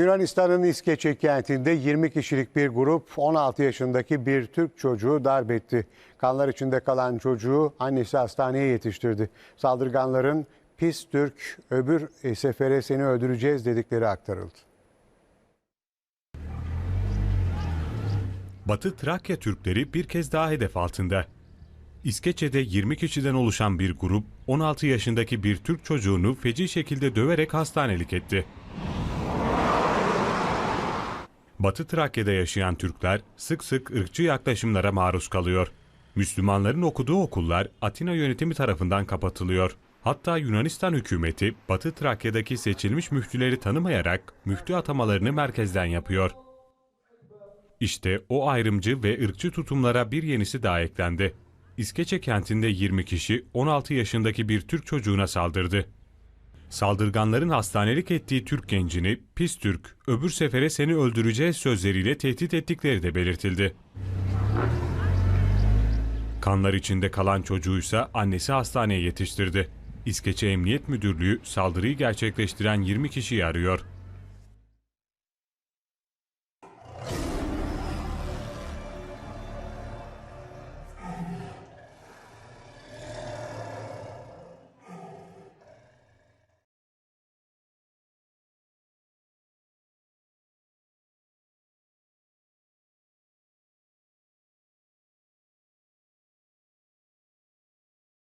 Yunanistan'ın İskeçe kentinde 20 kişilik bir grup 16 yaşındaki bir Türk çocuğu darp etti. Kanlar içinde kalan çocuğu annesi hastaneye yetiştirdi. Saldırganların pis Türk öbür sefere seni öldüreceğiz dedikleri aktarıldı. Batı Trakya Türkleri bir kez daha hedef altında. İskeçe'de 20 kişiden oluşan bir grup 16 yaşındaki bir Türk çocuğunu feci şekilde döverek hastanelik etti. Batı Trakya'da yaşayan Türkler sık sık ırkçı yaklaşımlara maruz kalıyor. Müslümanların okuduğu okullar Atina yönetimi tarafından kapatılıyor. Hatta Yunanistan hükümeti Batı Trakya'daki seçilmiş müftüleri tanımayarak müftü atamalarını merkezden yapıyor. İşte o ayrımcı ve ırkçı tutumlara bir yenisi daha eklendi. İskeçe kentinde 20 kişi 16 yaşındaki bir Türk çocuğuna saldırdı. Saldırganların hastanelik ettiği Türk gencini pis Türk, öbür sefere seni öldüreceğiz sözleriyle tehdit ettikleri de belirtildi. Kanlar içinde kalan çocuğuysa annesi hastaneye yetiştirdi. İskeçe Emniyet Müdürlüğü saldırıyı gerçekleştiren 20 kişiyi arıyor.